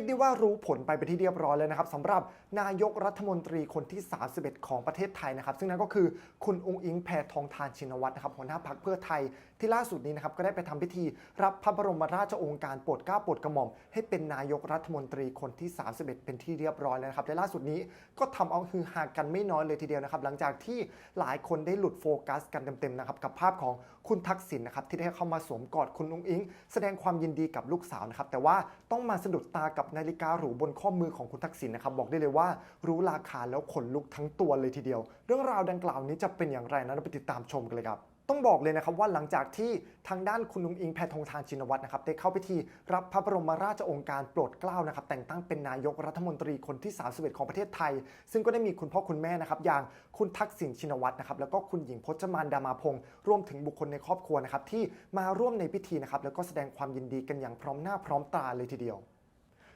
ยกได้ว่ารู้ผลไปเป็นที่เรียบร้อยแล้วนะครับสำหรับนายกรัฐมนตรีคนที่ 31 ของประเทศไทยนะครับ ซึ่งนั่นก็คือคุณองค์อิงแพทองทานชินวัตรนะครับหัวหน้าพักเพื่อไทย ที่ล่าสุดนี้นะครับก็ได้ไปทำพิธีรับพระบรมราชโองการโปรดเกล้าโปรดกระหม่อม ให้เป็นนายกรัฐมนตรีคนที่ 31 เป็นที่เรียบร้อยแล้วนะครับและล่าสุดนี้ก็ทำเอาฮือฮากันไม่น้อยเลยทีเดียวนะครับหลังจากที่หลายคนได้หลุดโฟกัสกันเต็มๆนะครับกับภาพของคุณทักษิณนะครับที่ได้เข้ามาสวมกอดคุณองค์อิง แสดงความยินดีกับลูกสาวนะครับแต่ว่าต้องมาสะดุดตากับนาฬิกาหรูบนข้อมือของคุณทักษิณนะครับบอกได้เลยว่ารู้ราคาแล้วขนลุกทั้งตัวเลยทีเดียว เรื่องราวดังกล่าวนี้จะเป็นอย่างไรนั้นเราไปติดตามชมกันเลยครับ ต้องบอกเลยนะครับว่าหลังจากที่ทางด้านคุณนุ้งอิงแพทองทานชินวัตรนะครับได้เข้าพิธีรับพระบรมราชโองการโปรดเกล้านะครับแต่งตั้งเป็นนายกรัฐมนตรีคนที่ 31 ของประเทศไทย ซึ่งก็ได้มีคุณพ่อคุณแม่นะครับอย่างคุณทักษิณชินวัตรนะครับแล้วก็คุณหญิงพจมานดามาพงศ์รวมถึงบุคคลในครอบครัวนะครับที่มาร่วมในพิธีนะครับแล้วก็แสดงความยินดีกันอย่างพร้อมหน้าพร้อมตาเลยทีเดียว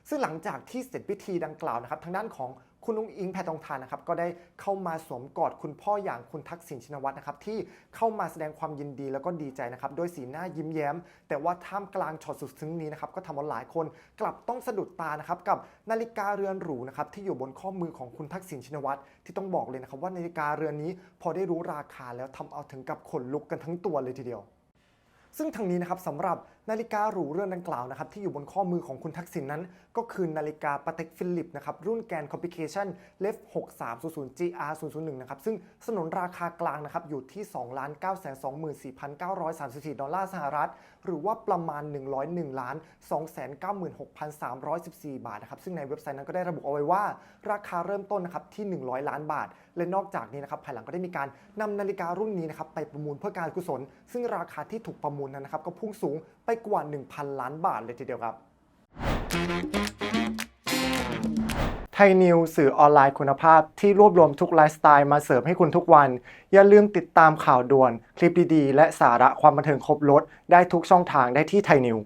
ซึ่งหลังจากที่เสร็จพิธีดังกล่าวนะครับทางด้านของคุณนุ้งอิงแพทองทานนะครับก็ได้เข้ามาสวมกอดคุณพ่ออย่างคุณทักษิณชินวัตรนะครับที่เข้ามาแสดงความยินดีแล้วก็ดีใจนะครับด้วยสีหน้ายิ้มแย้ม แต่ว่าท่ามกลางช็อตสุดซึ้งนี้นะครับก็ทำเอาหลายคนกลับต้องสะดุดตานะครับกับนาฬิกาเรือนหรูนะครับที่อยู่บนข้อมือของคุณทักษิณชินวัตรที่ต้องบอกเลยนะครับว่านาฬิกาเรือนนี้พอได้รู้ราคาแล้วทำเอาถึงกับขนลุกกันทั้งตัวเลยทีเดียว ซึ่งทางนี้นะครับสำหรับนาฬิกาหรูเรือนดังกล่าวนะครับที่อยู่บนข้อมือของคุณทักษิณนนั้น ก็คือนาฬิกาปาเต็กฟิลิปนะครับรุ่นแกนคอมพิเคชันเลฟ6300 GR 001นะครับซึ่งสนนราคากลางนะครับอยู่ที่ 2 9 2 4 9 3 4 ดอลลาร์สหรัฐ หรือว่าประมาณ 101ล้าน296,314 บาทนะครับซึ่งในเว็บไซต์นั้นก็ได้ระบุเอาไว้ว่า ราคาเริ่มต้นนะครับที่ 100 ล้านบาท และนอกจากนี้นะครับภายหลังก็ได้มีการนำนาฬิการุ่นนี้นะครับไปประมูลเพื่อการกุศล ซึ่งราคาที่ถูกประมูลลนั้นนะครับก็พุ่งสูงไปกว่า 1,000 ล้านบาทเลยทีเดียวครับไทยนิวสื่อออนไลน์คุณภาพที่รวบรวมทุกไลฟ์สไตล์มาเสิร์ฟให้คุณทุกวัน อย่าลืมติดตามข่าวด่วน คลิปดีๆ และสาระความบันเทิงครบรถได้ทุกช่องทางได้ที่ไทยนิว